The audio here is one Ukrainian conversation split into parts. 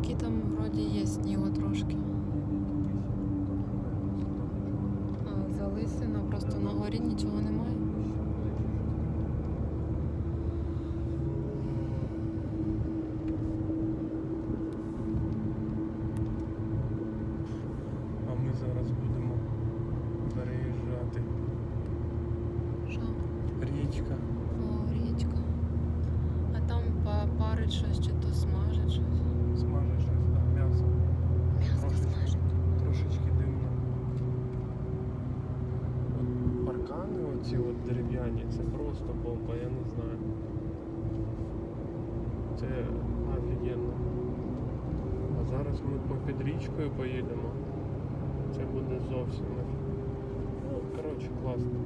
такі там вроді є снігу трошки. А залисина, просто на горі нічого немає. А ми зараз будемо переїжджати. Що? Річка. О, річка. А там па- парить щось, чи то смажить Паркани оці от дерев'яні, це просто бомба, я не знаю. Це офігенно. А зараз ми попід річкою поїдемо. Це буде зовсім. Ну, коротше, класно.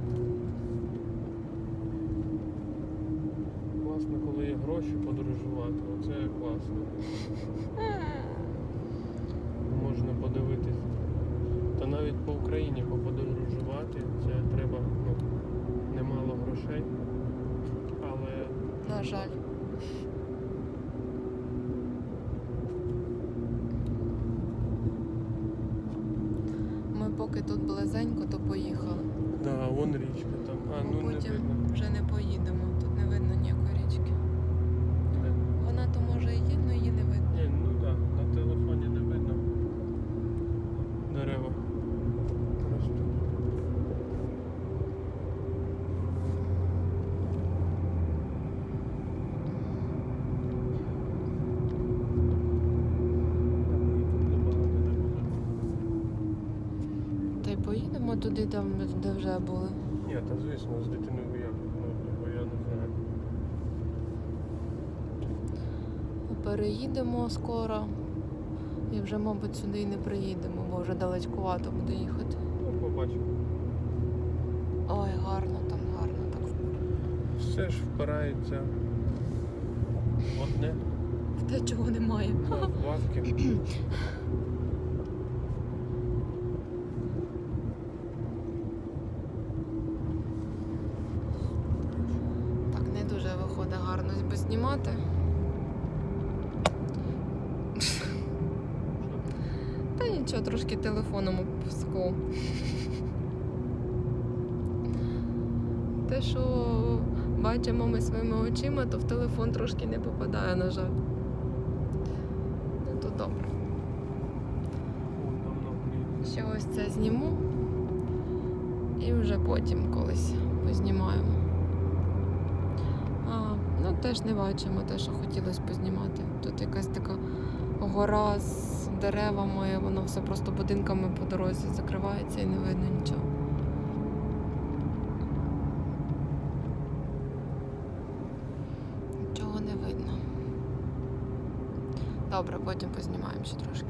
Класно, коли є гроші подорожувати. Оце класно. Можна подивитись. Та навіть по Україні поподорожувати це треба ну, немало грошей. Але На жаль. Ми поки тут близенько, то поїхали. да, вон річка там. А, ну, Потім не видно. вже поїдемо туди, там, де вже були. Ні, та звісно, з дитиною як, ну, бо я не знаю. Переїдемо скоро. І вже, мабуть, сюди і не приїдемо, бо вже далечкувато буде їхати. Ну, побачимо. Ой, гарно там, гарно так. Все ж впирається одне, В те, чого немає. це ватки. Так не дуже виходить гарно би знімати. Та нічого, трошки телефоном обску. Те, що бачимо ми своїми очима, то в телефон трошки не попадає, на жаль. Ну то добре. Ще ось це зніму і вже потім колись познімаємо. Ну теж не бачимо те, що хотілося познімати. Тут якась така гора з деревами, воно все просто будинками по дорозі закривається і не видно нічого. Нічого не видно. Добре, потім познімаємо ще трошки.